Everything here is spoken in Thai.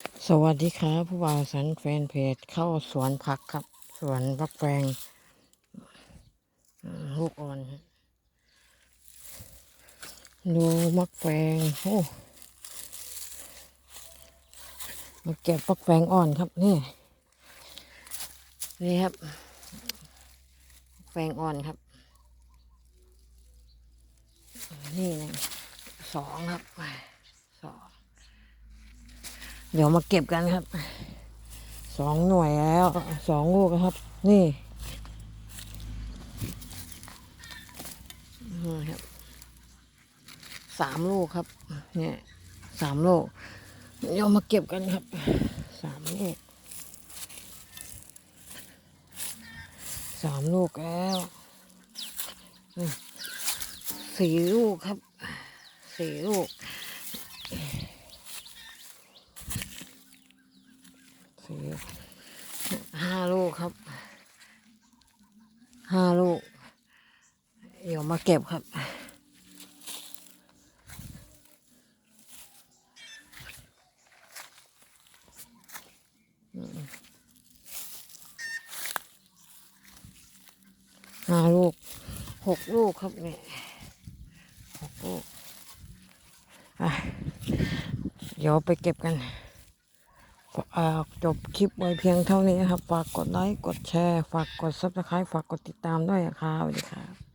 สวัสดีครับผู้บ่าวสันแฟนเพจเข้าสวนผักครับ สวนพักแฟงลูกอ่อน ดูมักแฟงโอ้มาเก็บฟักแฟงอ่อนครับนี่ นี่ครับ แฟงอ่อนครับ นี่หนึ่งสองครับ เดี๋ยวมาเก็บกันครับ สองหน่วยแล้ว สองลูกครับ นี่นะครับสามลูกครับ เนี่ยสามลูก เดี๋ยวมาเก็บกันครับ สามลูกสามลูกแล้วสี่ลูกครับสี่ลูก ห้าลูกครับห้าลูก เดี๋ยวมาเก็บครับ ห้าลูกหกลูกครับนี่หกลูกอะเดี๋ยวไปเก็บกัน จบคลิปไว้เพียงเท่านี้นะครับ ฝากกดไลค์ กดแชร์ ฝากกดซับสไครต์ฝากกดติดตามด้วยนะครับสวัสดีครับ